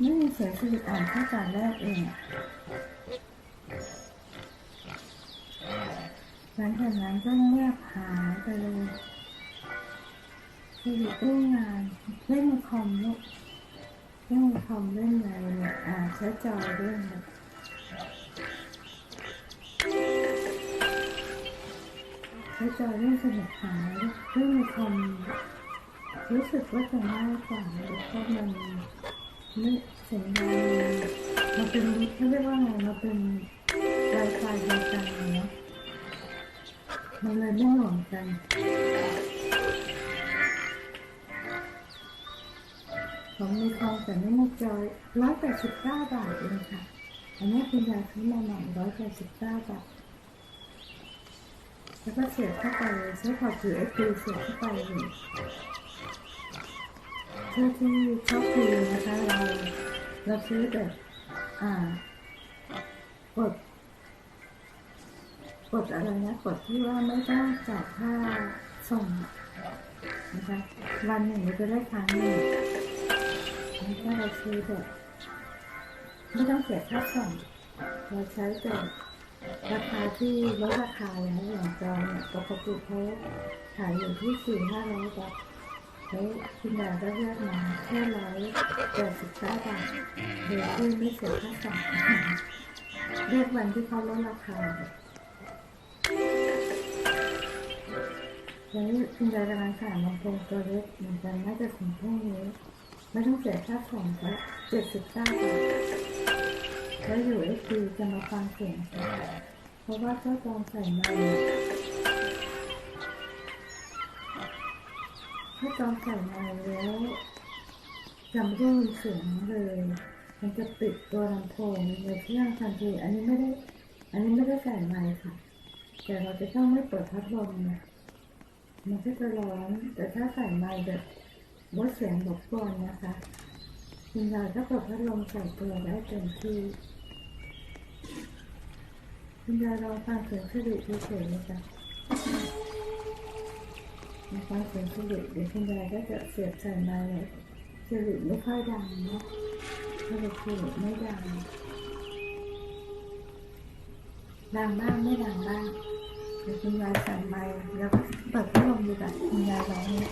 ไม่มีเสียงสลิอ่านแค่จากแรกเองหลังจากนั้นก็เงียบหายไปเลยสลิดเล่นงานเล่นคอมลูกเล่นคอมเล่นอะไรเนี่ยอ่าใช้จอเล่นแบบใช้จอเล่นสนุกหายเล่นคอมรู้สึกว่าจะง่ายกว่าแล้วก็มัน ไม่เสียงดังมันเป็นเขาเรียกว่าไงมันเป็นไวไฟเดียวกันเนาะมันเลยไม่หมือนกันของมีทองแต่ไม่มีจอยร้อยแปดสิบเก้าบาทเองค่ะอันนี้คุณยายซื้อมาใหม่ร้อยแปดสิบเก้าบาทแล้วก็เสียบเข้าไปเลยใช้พอร์ต USB เสียบเข้าไปเลย เพื่อที่ชอบคุยนะคะเราเราซื้อแบบอ่ากดกดอะไรนะกดที่ว่าไม่ต้องจ่ายค่าส่งนะคะวันหนึ่งเราจะได้ครั้งหนึ่งนี่ถ้าเราซื้อแบบไม่ต้องเสียค่าส่งเราใช้แต่ราคาที่ลดราคาแล้วอย่างจอเนี่ยปกติเขาขายอยู่ที่สี่ห้าร้อยบาท แล้วคุณยายก็เลือกมาแค่ร้อยแปดสิบเก้าบาทโดยที่ไม่เสียค่าส่งเลือกวันที่เขาลดราคาแล้วคุณยายกำลังขายลำโพงตัวเล็กเหมือนกันน่าจะถึงแค่นี้ไม่ต้องเสียค่าส่งก็เจ็ดสิบเก้าบาทแล้วอยู่เอฟีจะมาฟังเสียงเพราะว่าเจ้าจองใส่มค์ ถ้าจองใส่ไมค์แล้วจะไม่ได้ยินเสียงเลยมันจะปิดตัวลำโพงในเครื่องทันทีอันนี้ไม่ได้ อันนี้ไม่ได้ใส่ไมค์ค่ะ แต่เราจะต้องไม่เปิดพัดลมนะมันก็จะร้อนแต่ถ้าใส่ไมค์แบบลดเสียงรบกวนนะคะคุณยายก็เปิดพัดลมใส่ตัวได้เต็มที่คุณยายลองฟังเสียงสลิดเฉยๆนะคะ ลองฟังเสียงสลุดเดี๋ยวคุณยายก็จะเสียใส่มาเลยสลุดไม่ค่อยดังเนาะสลิดสลิดไม่ดัง ดังบ้างไม่ดังบ้างเดี๋ยวคุณยายใส่ไม้แล้วเปิดพัดลมอยู่แบบคุณยายร้องเนี่ย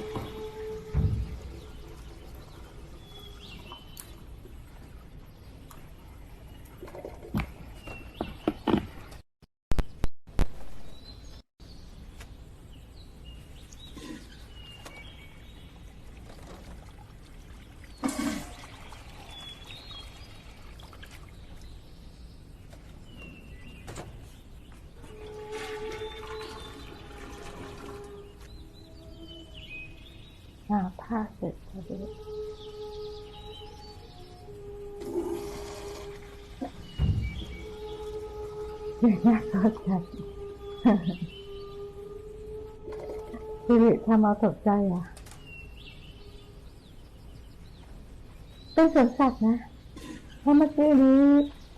อ่าผ้าเสร็จพอดีเดี๋ยวน่าตกใจสิริทำเอาตกใจอะ เป็นสวนสัตว์นะเพราะเมื่อกี้นี้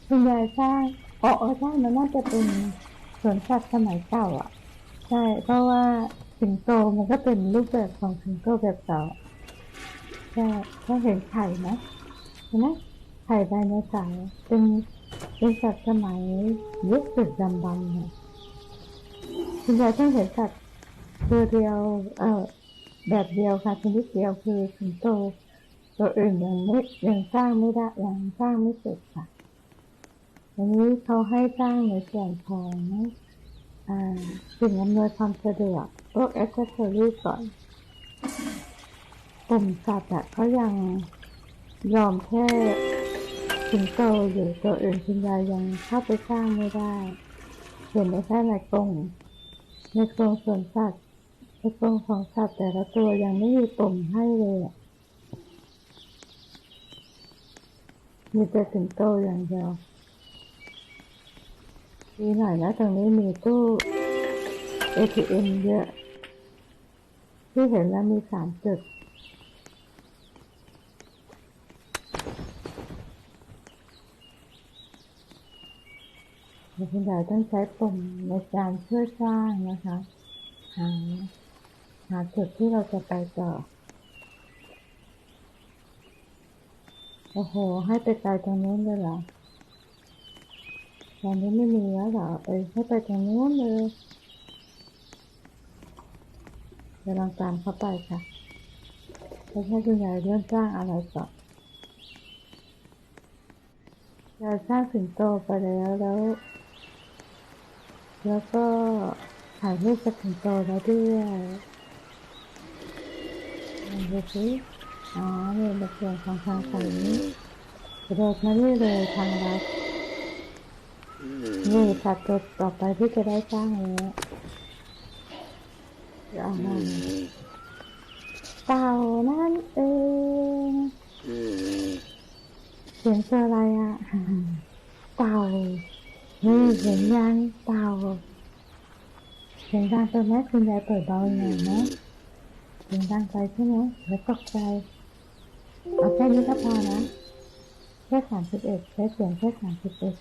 คุณยายสร้างอ๋ออ๋อใช่มันน่าจะเป็นสวนสัตว์สมัยเก่าอะ ใช่ เพราะว่า สิงโตมันก็เป็นรูปแบบของสิงโตแบบเก่าใช่ก็เห็นไข่ไหมเห็นไหมไข่ไดโนเสาร์เป็นเป็นสัตว์สมัยยุคดึกดำบรรพ์เนี่ยคุณยายต้องเห็นสัตว์ตัวเดียว เออแบบเดียวค่ะชนิดเดียวคือสิงโต ตัวอื่นยังไม่ยังสร้างไม่ได้ยังสร้างไม่เสร็จค่ะอันนี้เขาให้สร้างในส่วนของอ่าสิ่งอำนวยความสะดวก วกแอคเซสซอรี่ก่อนปุ่มสัตว์อะก็ยังยอมแค่สิงโตอยู่ตัวอื่นคุณยายยังเข้าไปสร้างไม่ได้ เห็นได้แค่ในกรงในกรงสวนสัตว์ในกรงของสัตว์แต่ละตัวยังไม่มีปุ่มให้เลยมีแต่สิงโตอย่างเดียวดีหน่อยนะตรงนี้มีตู้ ATM เยอะ ที่เห็นแล้วมีสามจุดคุณยายต้องใช้ปุ่มในการช่วยสร้างนะคะหาหาจุดที่เราจะไปต่อ โอ้โห ให้ไปตายตรงนู้นเลยเหรอตอนนี้ไม่มีแล้วเหรอ เอ้ยให้ไปตรงนู้นเลย เดี๋ยวลองตามเข้าไปค่ะแล้วให้คุณยายเริ่มสร้างอะไรก่อนยายสร้างสิงโตไปแล้วแล้ว แล้วก็ถ่ายรูปกับสิงโตแล้วด้วยลองดูสิอ๋อนี่เป็นส่วนของทางฝั่งนี้กระโดดมานี่เลยทางลัดนี่สัตว์ตัวต่อไปที่จะได้สร้างแล้ว เอามาเต่านั่นเองเสียงคืออะไรอะ เต่านี่เห็นยังเต่าเสียงดังตัวแม่คุณยายเปิดเบาหน่อยนะเสียงดังไปใช่ไหมแล้วตกใจเอาแค่นี้ก็พอนะแค่สามสิบเอ็ดใช้เสียงแค่สามสิบเอ็ด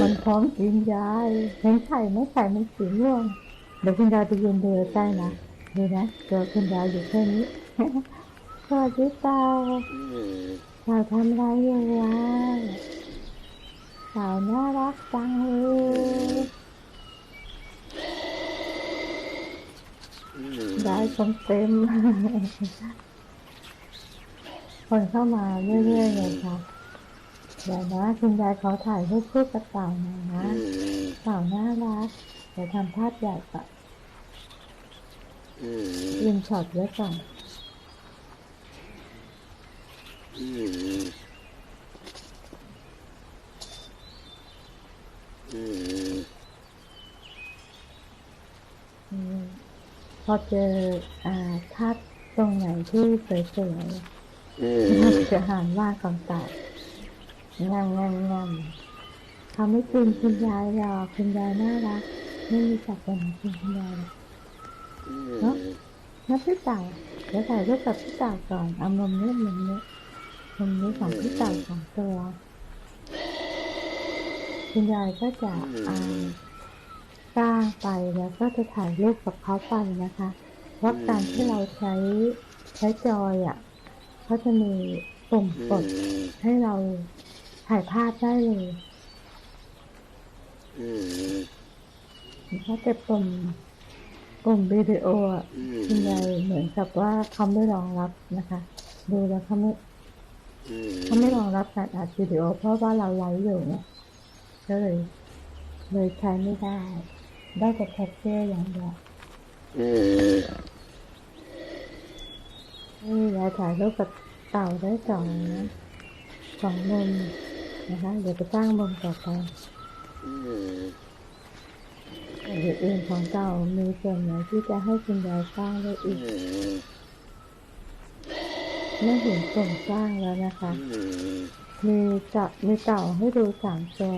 มันพร้อมกินยายเห็นไข่ไหมไข่มันสีม่วงเดี๋ยวคุณยายไปยืนดูใกล้นะดูนะเจอคุณยายอยู่แค่นี้สวัสดีเต่าเต่าทำอะไรอยู่วะเต่าน่ารักจังเลยได้ชมเต็มคนเข้ามาเรื่อยๆเลยค่ะ เดี๋ยวนะคุณยายขอถ่ายรูปคู่กับเต่าหน่อยนะเต่าน่ารักเดี๋ยวทำภาพใหญ่ก่อนยืนช็อตไว้ก่อนอืมพอเจออ่าภาพตรงไหนที่สวยๆจะหันว่าของเต่า งามงามงามเขาไม่กินคุณยายหรอกคุณยายน่ารัก ไม่มีสัตว์ตัวไหนกินคุณยายหรอกเนาะนับพี่เต่าเดี๋ยวถ่ายรูปกับพี่เต่าก่อนเอามุมนี้มุมนี้มุมนี้ของพี่เต่าสองตัว คุณยายก็จะอ่าสร้างไปแล้วก็จะถ่ายรูปกับเขาไปนะคะเพราะการที่เราใช้ใช้จอยอะเขาจะมีปุ่มกดให้เรา ถ่ายภาพได้เลยถ้าเก็บปุ่มปุ่มวิดีโออะคุณยายเหมือนกับว่าเขาไม่รองรับนะคะ ดูแล้วเขาไม่เขาไม่รองรับการอัดวิดีโอ เพราะว่าเราไลฟ์อยู่เนี่ยก็เลยเลยใช้ไม่ได้ ได้แต่แคปเจอร์อย่างเดียวนี่ยายถ่ายรูปกับเต่าได้สองสองมุม นะคะเดี๋ยวไปสร้างมุมต่อไปอื่นๆของเต่ามีส่วนไหนที่จะให้คุณยายสร้างได้อีกไม่เห็นส่งสร้างแล้วนะคะ มีจะมีเต่าให้ดูสามตัว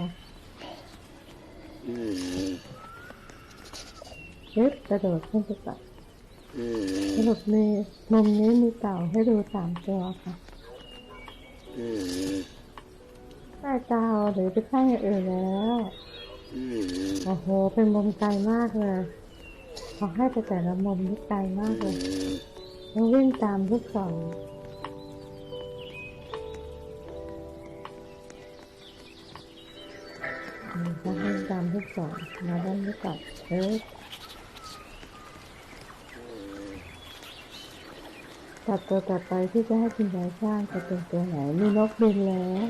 เอ๊ะกระโดดขึ้นไปก่อนสรุปมีมุมนี้มีเต่าให้ดูสามตัวค่ะ ใต้เต่าหรือไปข้างอย่างอื่นแล้วโอ้โห เป็นมุมไกลมากเลยเขาให้ไปแต่ละมุมนี่ไกลมากเลยต้องวิ่งตามลูกศรต้องวิ่งตามลูกศรมาด้านนี้ก่อนเอ๊ะตัดตัวต่อไปที่จะให้คุณยายสร้างจะเป็นตัวไหนมีนกบินแล้ว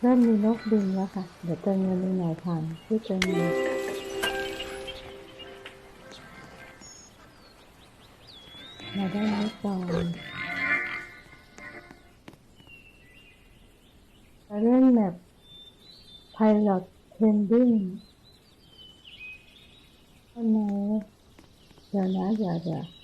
เริ่มมีนกบินแล้วค่ะ เดี๋ยวเติมเงินมีหน่อยผ่านที่เติมเงินมาได้านก่อนจะเล่นแบบ Pilot Trending อันไหนเดี๋ยวนะเดี๋ยวเดี๋ยว